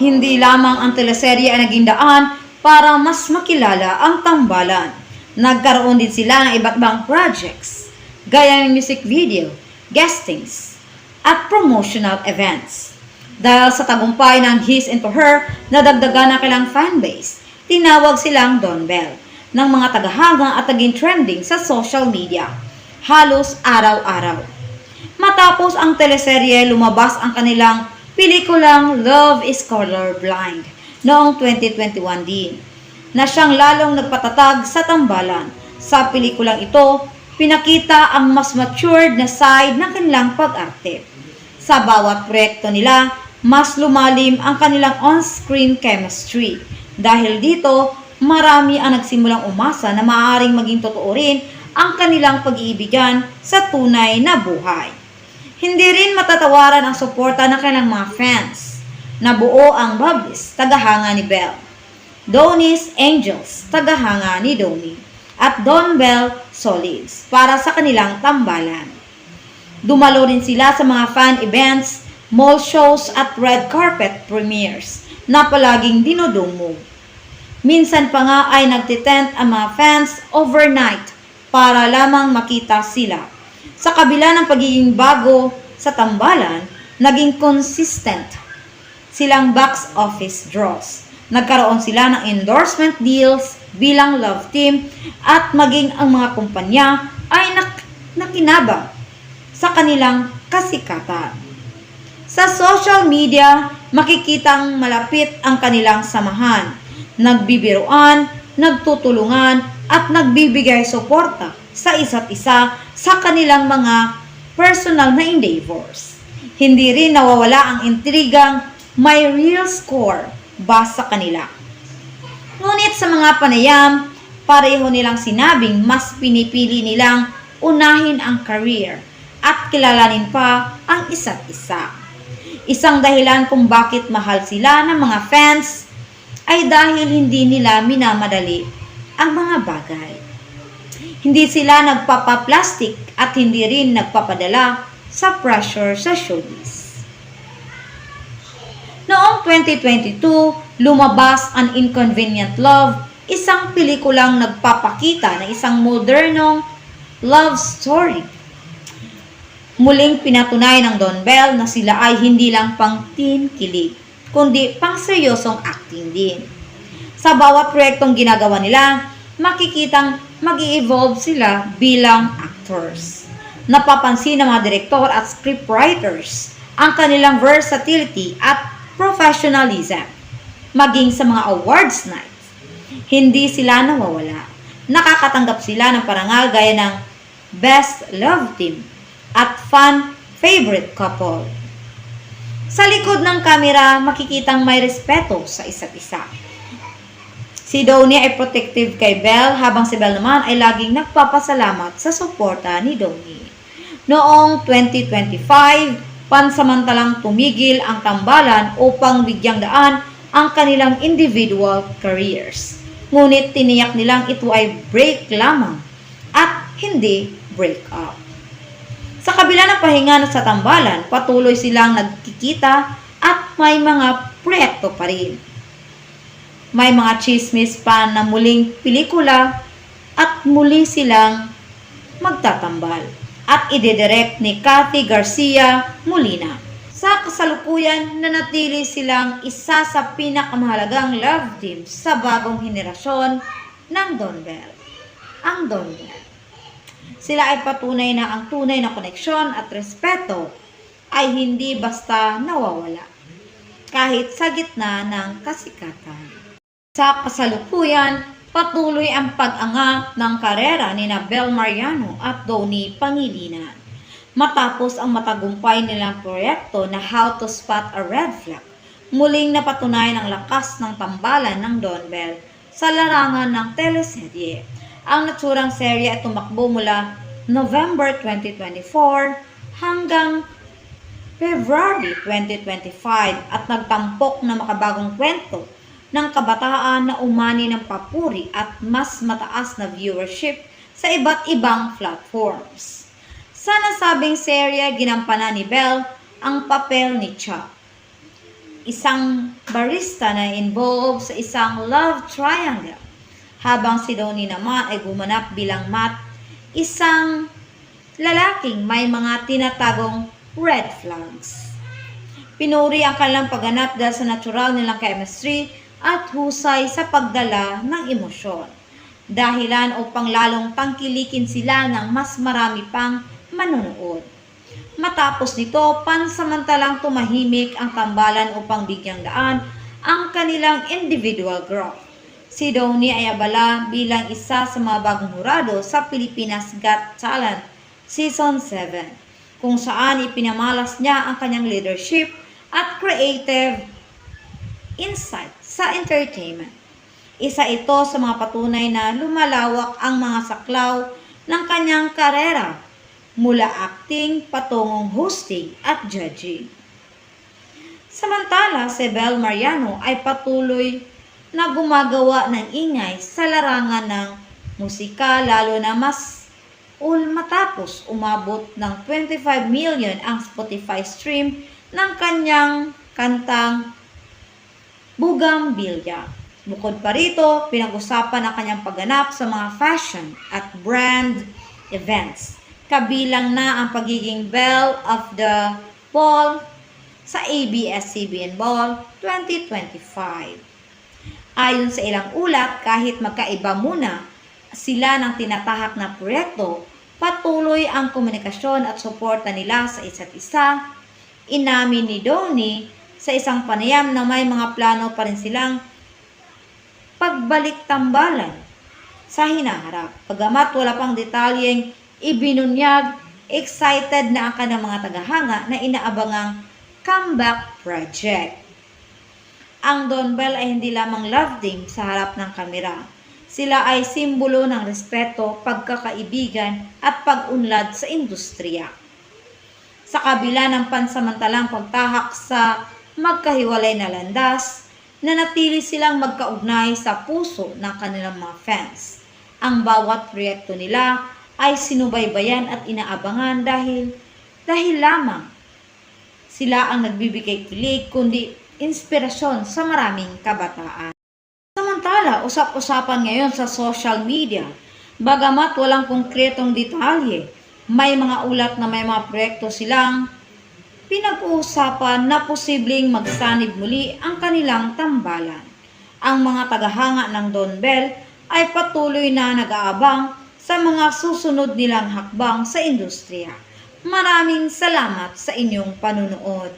Hindi lamang ang teleserye ang naging daan para mas makilala ang tambalan. Nagkaroon din sila ng iba't ibang projects, gaya ng music video, guestings, at promotional events. Dahil sa tagumpay ng His Into Her na dagdagan ang kailang fanbase, tinawag silang Don Bell ng mga tagahanga at naging trending sa social media halos araw-araw. Matapos ang teleserye, lumabas ang kanilang pelikulang Love is Colorblind noong 2021 din, na siyang lalong nagpatatag sa tambalan. Sa pelikulang ito, pinakita ang mas matured na side ng kanilang pag-arte. Sa bawat proyekto nila, mas lumalim ang kanilang on-screen chemistry. Dahil dito, marami ang nagsimulang umasa na maaaring maging totoo rin ang kanilang pag-iibigan sa tunay na buhay. Hindi rin matatawaran ang suporta ng kanilang mga fans. Nabuo ang Bubblies, tagahanga ni Belle. Donnie's Angels, tagahanga ni Donnie. At Don Bell Solids para sa kanilang tambalan. Dumalo rin sila sa mga fan events, mall shows at red carpet premieres na palaging dinudumog. Minsan pa nga ay nagtitent ang mga fans overnight para lamang makita sila. Sa kabila ng pagiging bago sa tambalan, naging consistent silang box office draws. Nagkaroon sila ng endorsement deals bilang love team at maging ang mga kumpanya ay nak- nakinabang sa kanilang kasikatan. Sa social media, makikitang malapit ang kanilang samahan. Nagbibiruan, nagtutulungan, at nagbibigay suporta sa isa't isa sa kanilang mga personal na endeavors. Hindi rin nawawala ang intrigang may real score ba sa kanila. Ngunit sa mga panayam, pareho nilang sinabing mas pinipili nilang unahin ang career at kilalanin pa ang isa't isa. Isang dahilan kung bakit mahal sila ng mga fans ay dahil hindi nila minamadali ang mga bagay. Hindi sila nagpapa-plastic at hindi rin nagpapadala sa pressure sa showbiz. Noong 2022, lumabas ang Inconvenient Love, isang pelikulang nagpapakita ng isang modernong love story. Muling pinatunay ng Don Bell na sila ay hindi lang pang teen kilig, kundi pang seryosong acting din. Sa bawat proyektong ginagawa nila, makikitang mag evolve sila bilang actors. Napapansin ng mga direktor at scriptwriters ang kanilang versatility at professionalism. Maging sa mga awards nights, hindi sila nawawala. Nakakatanggap sila ng parangal gaya ng Best Love Team at Fan Favorite Couple. Sa likod ng kamera, makikitang may respeto sa isa't isa. Si Donnie ay protective kay Belle habang si Belle naman ay laging nagpapasalamat sa suporta ni Donnie. Noong 2025, pansamantalang tumigil ang tambalan upang bigyang daan ang kanilang individual careers. Ngunit tiniyak nilang ito ay break lamang at hindi break up. Sa kabila ng pahinga sa tambalan, patuloy silang nagkikita at may mga proyekto pa rin. May mga chismis pa na muling pelikula at muli silang magtatambal at ididirect ni Cathy Garcia Molina. Sa kasalukuyan, nanatili silang isa sa pinakamahalagang love team sa bagong henerasyon ng Don Bell. Ang Don Bell. Sila ay patunay na ang tunay na koneksyon at respeto ay hindi basta nawawala kahit sa gitna ng kasikatan. Sa kasalukuyan, patuloy ang pag-angat ng karera ni Bel Mariano at Donnie Pangilinan. Matapos ang matagumpay nilang proyekto na How to Spot a Red Flag, muling napatunayan ang lakas ng tambalan ng Don Bell sa larangan ng teleserye. Ang naturang serye ay tumakbo mula November 2024 hanggang February 2025 at nagtampok na makabagong kwento ng kabataan na umani ng papuri at mas mataas na viewership sa iba't ibang platforms. Sa nasabing serye, ginampanan ni Belle ang papel ni Chuck. isang barista na involved sa isang love triangle. Habang si Donnie naman ay gumanap bilang Matt, isang lalaking may mga tinatagong red flags. Pinuri ang kanilang pagganap dahil sa natural nilang chemistry at husay sa pagdala ng emosyon. Dahilan upang lalong pangkilikin sila ng mas marami pang manonood. Matapos nito, pansamantalang tumahimik ang tambalan upang bigyang daan ang kanilang individual growth. Si Donnie ay abala bilang isa sa mga bagong hurado sa Pilipinas Got Talent Season 7, kung saan ipinamalas niya ang kanyang leadership at creative insight sa entertainment. Isa ito sa mga patunay na lumalawak ang mga saklaw ng kanyang karera mula acting patungong hosting at judging. Samantala, si Bel Mariano ay patuloy na gumagawa ng ingay sa larangan ng musika lalo na mas ul matapos umabot ng 25 million ang Spotify stream ng kanyang kantang Bugambilya. Bukod pa rito, pinag-usapan ang kanyang pagganap sa mga fashion at brand events. Kabilang na ang pagiging Belle of the Ball sa ABS-CBN Ball 2025. Ayon sa ilang ulat, kahit magkaiba muna sila ng tinatahak na proyekto, patuloy ang komunikasyon at suporta nila sa isa't isa. Inamin ni Donnie sa isang panayam na may mga plano pa rin silang pagbalik tambalan sa hinaharap. Pagamat wala pang detalyeng ibinunyag, excited na ang kanyang mga tagahanga na inaabangang comeback project. Ang Don Bell ay hindi lamang love team sa harap ng kamera. Sila ay simbolo ng respeto, pagkakaibigan at pag-unlad sa industriya. Sa kabila ng pansamantalang pagtahak sa magkahiwalay na landas, nanatili silang magkaugnay sa puso ng kanilang mga fans. Ang bawat proyekto nila ay sinubaybayan at inaabangan dahil dahil lamang sila ang nagbibigay kilig kundi inspirasyon sa maraming kabataan. Samantala, usap-usapan ngayon sa social media. Bagamat walang konkretong detalye, may mga ulat na may mga proyekto silang pinag-uusapan na posibleng magsanib muli ang kanilang tambalan. Ang mga tagahanga ng Don Bell ay patuloy na nag-aabang sa mga susunod nilang hakbang sa industriya. Maraming salamat sa inyong panunood.